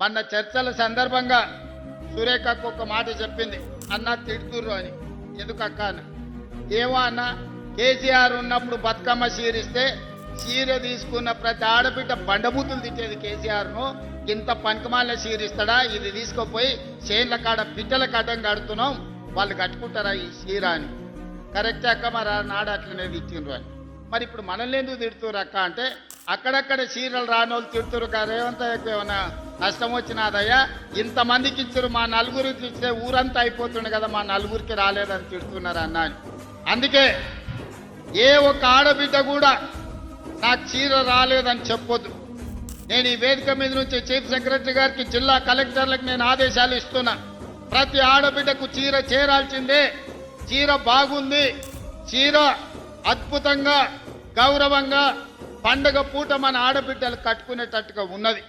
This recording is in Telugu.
మన చర్చల సందర్భంగా సురేఖకు ఒక మాట చెప్పింది. అన్న తిడుతుర్రు అని. ఎందుకక్క అన్న. ఏమో అన్న కేసీఆర్ ఉన్నప్పుడు బతుకమ్మ చీరిస్తే చీర తీసుకున్న ప్రతి ఆడబిడ్డ బండబూతులు తిట్టేది కేసీఆర్ను. ఇంత పంకమాల చీరిస్తాడా? ఇది తీసుకుపోయి చేన్ల కాడ పిట్టల కడ్డం కడుతున్నాం. వాళ్ళు కట్టుకుంటారా ఈ చీర అని. కరెక్ట్ అక్క మరి నాడు అట్లనే తిట్టిండ్రు అని. మరి ఇప్పుడు మనల్ని ఎందుకు తిడుతురు అక్క? అంటే అక్కడక్కడ చీరలు రానోళ్ళు తిడుతురు కదా రేవంత్ ఏమైనా నష్టం వచ్చినాదయ్యా? ఇంతమందికి ఇచ్చారు మా నలుగురికి ఇచ్చే ఊరంతా అయిపోతుండే కదా మా నలుగురికి రాలేదని తిడుతున్నారు అన్నాను అందుకే ఏ ఒక్క ఆడబిడ్డ కూడా నాకు చీర రాలేదని చెప్పొద్దు. నేను ఈ వేదిక మీద నుంచి చీఫ్ సెక్రటరీ గారికి జిల్లా కలెక్టర్లకు నేను ఆదేశాలు ఇస్తున్నా. ప్రతి ఆడబిడ్డకు చీర చేరాల్సిందే. చీర బాగుంది. చీర అద్భుతంగా గౌరవంగా పండగ పూట మన ఆడబిడ్డలు కట్టుకునేటట్టుగా ఉన్నది.